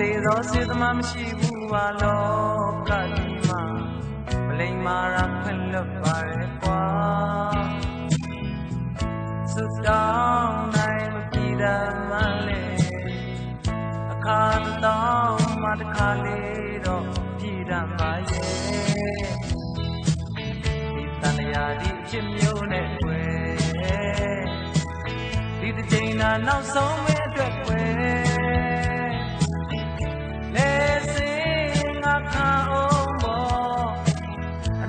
သောစေသမားမရှိဘူးပါလောကကြီးမှာမလိမ္မာရာခွင့်လွတ်ပါရဲ့ကွာစွတောင်းနိုင်မပြေတမ်းမလဲအခါတောင်းမှတစ်ခါလေးတော့ပြေတမ်းပါရဲ့ဒီတန်ရာဒီအဖြစ်မျိုးနဲ့ွယ်ဒီတစ်ချိန်သာနောက်ဆုံးမဲ့အတွက်ွယ်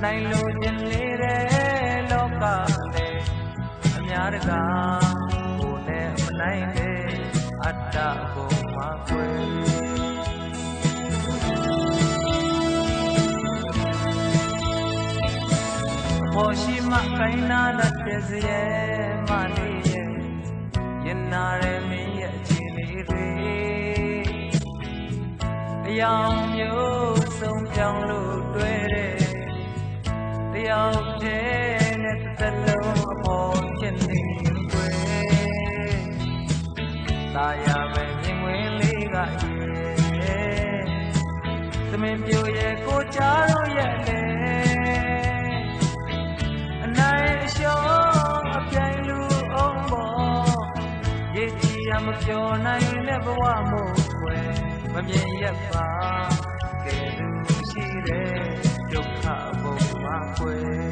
နိုင်လိုချင်လေးတဲ့လောကလေအများတကာကိုနဲ့မနိုင်တဲ့အတ္တကိုမှွယ်ပေါ်ရှိမှခိုင်းနာတတ်တဲ့စရဲမလေးရဲ့ရင်နာရမင်းရဲ့အခြေလေးတွေအယောင်မျိုးစုံပြောင်းလို့ လုံးအပေါ်ဖြစ်နေွယ်တာယာပဲမြင်ဝင်လေးကရဲ့သမင်ပြိုရဲ့ကိုချားတော့ရဲ့လေအနိုင်အရှုံးအပြိုင်လူအောင်ပေါ်ရည်ကြည်ရမပြောနိုင်တဲ့ဘဝမို့ွယ်မမြင်ရပါကဲလူရှိတဲ့ဒုက္ခဘုံမှာွယ်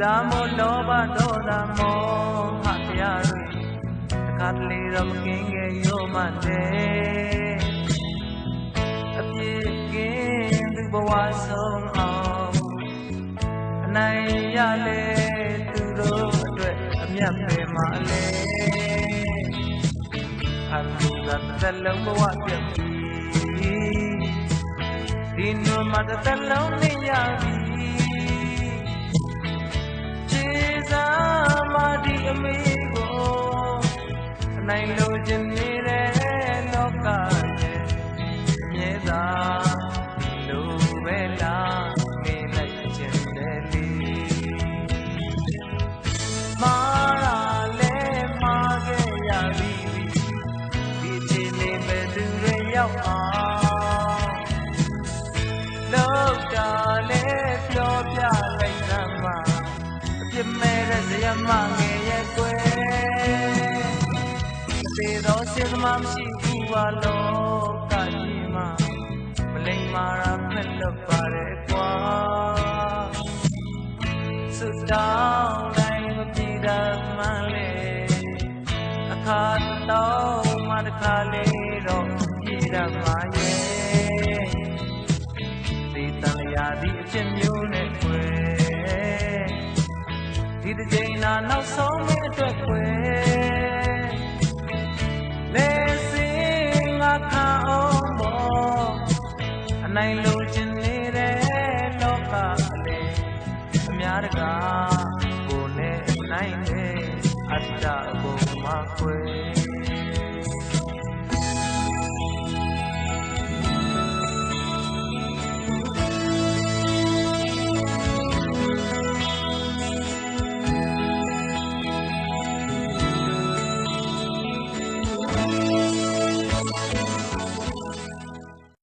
လူသားမို့လောဘဒေါသမောဟတရားတွေတခါတလေတော့မကင်းခဲ့ရောမှတဲ့အပြစ်ကင်းသူဘဝဆုံးအောင်အနိုင်ရလေသူတို့အတွက်အမြတ်ပဲမလဲအလူကတစ်လုံးဘဝပြတ်ပြီဒီနိုမှာတစ်လုံးနေရပြီ လောက်တာလဲပြောပြလိုက်သမှာအပြစ်မဲ့တဲ့ဇယမငယ်ရဲ့ကွယ်သေသောစေသမားမရှိဘူးပါလောကကြီးမှာမလိမ္မာရာဖက်လွတ်ပါရဲ့ကွာစွတောင်းတိုင်းမပြေတမ်းမှလေအခါတော့မှတစ်ခါလေးတော့ပြေတမ်း ချက်မျိုးနဲ့ကွယ်ဒီတစ်ချိန်သာနောက်ဆုံးမင်းအတွက်ကွယ်လဲစင်ငါခံအောင်ပေါ်အနိုင်လိုချင်နေတဲ့လောကအလေအများတကားကိုနဲ့နိုင်တဲ့အတ္တဘုံမှာကွယ်